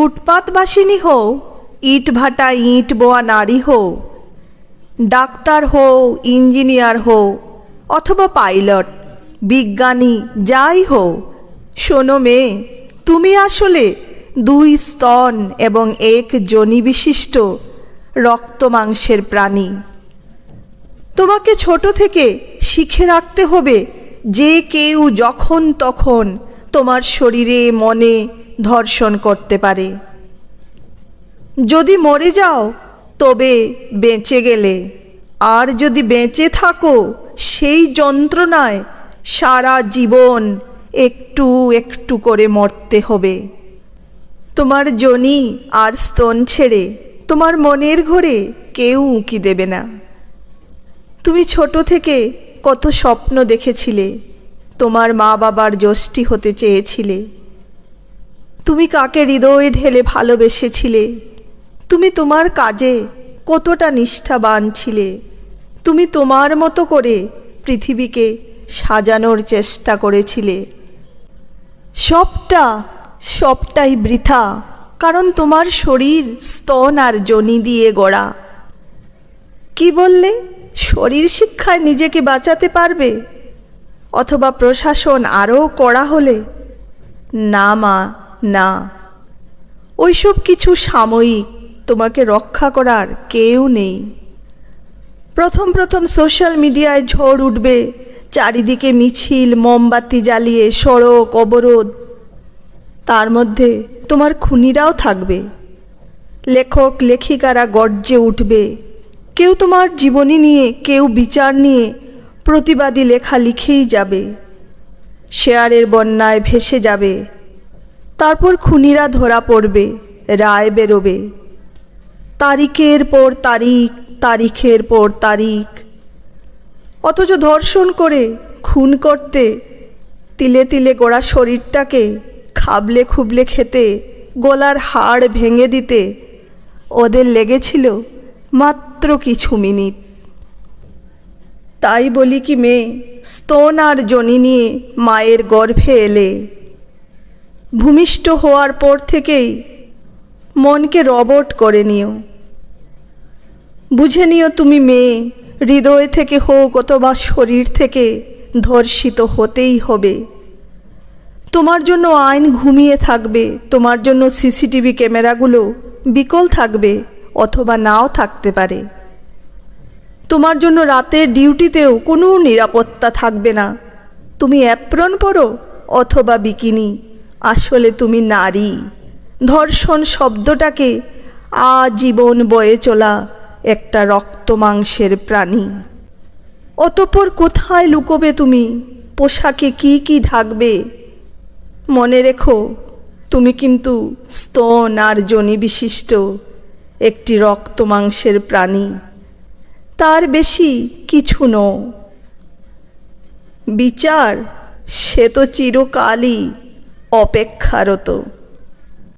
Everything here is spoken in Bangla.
ফুটপাতবাসিনী হও, ইট ভাটা ইট বোয়া নারী হও, ডাক্তার হও, ইঞ্জিনিয়ার হও, অথবা পাইলট, বিজ্ঞানী, যাই হও। শোনো মেয়ে, তুমি আসলে দুই স্তন এবং এক যোনি বিশিষ্ট রক্ত মাংসের প্রাণী। তোমাকে ছোট থেকে শিখে রাখতে হবে যে কেউ যখন তখন তোমার শরীরে, মনে ধর্ষণ করতে পারে। যদি মরে যাও, তবে বেঁচে গেলে। আর যদি বেঁচে থাকো, সেই যন্ত্রণায় সারা জীবন একটু একটু করে মরতে হবে। তোমার জনি আর স্তন ছেড়ে তোমার মনের ঘরে কেউ উঁকি দেবে না। তুমি ছোট থেকে কত স্বপ্ন দেখেছিলে। তোমার মা বাবার যষ্টি হতে চেয়েছিলে। তুমি কাকে হৃদয়ে ঢেলে ভালোবেসেছিলে? তুমি তোমার কাজে কতটা নিষ্ঠাবান ছিলে? তুমি তোমার মতো করে পৃথিবীকে সাজানোর চেষ্টা করেছিলে। সবটা, সবটাই বৃথা, কারণ তোমার শরীর স্তন আর জনি দিয়ে গড়া। কি বললে? শরীর শিক্ষায় নিজেকে বাঁচাতে পারবে? অথবা প্রশাসন আরও কড়া হলে? না মা না। ওইসব কিছু সাময়িক, তোমাকে রক্ষা করার কেউ নেই। প্রথম প্রথম সোশ্যাল মিডিয়ায় ঝড় উঠবে, চারিদিকে মিছিল, মোমবাতি জ্বালিয়ে সড়ক, অবরোধ। তার মধ্যে তোমার খুনিরাও থাকবে। লেখক, লেখিকারা গর্জে উঠবে। কেউ তোমার জীবনী নিয়ে, কেউ বিচার নিয়ে প্রতিবাদী লেখা লিখেই যাবে। শেয়ারের বন্যায় ভেসে যাবে। তারপর খুনিরা ধরা পড়বে, রায় বেরোবে। তারিখের পর তারিখ, তারিখের পর তারিখ। অথচ ধর্ষণ করে, খুন করতে। তিলে তিলে গোড়া শরীরটাকে খাবলে খুবলে খেতে, গলার হাড় ভেঙে দিতে। ওদের লেগেছিল মাত্র কিছু মিনিট। তাই বলি কি মেয়ে, স্তন আর জনি নিয়ে মায়ের গর্ভে এলে। ভূমিষ্ঠ হওয়ার পর থেকেই মনকে রবট করে নিও। বুঝে নিও তুমি মেয়ে, হৃদয় থেকে হোক অথবা শরীর থেকে ধর্ষিত হতেই হবে। তোমার জন্য আইন ঘুমিয়ে থাকবে, তোমার জন্য সিসিটিভি ক্যামেরাগুলো বিকল থাকবে অথবা নাও থাকতে পারে। তোমার জন্য রাতের ডিউটিতেও কোনো নিরাপত্তা থাকবে না। তুমি অ্যাপ্রন পরো অথবা বিকিনি। আসলে তুমি নারী। ধর্ষণ শব্দটাকে আজীবন বয়ে চলা একটা রক্ত মাংসের প্রাণী। অতপর কোথায় লুকোবে তুমি? পোশাকে কি কি ঢাকবে? মনে রেখো, তুমি কিন্তু স্তন আর জনি বিশিষ্ট একটি রক্ত মাংসের প্রাণী। তার বেশি কিছু নও। বিচার, সে তো চিরকালই অপেক্ষারত।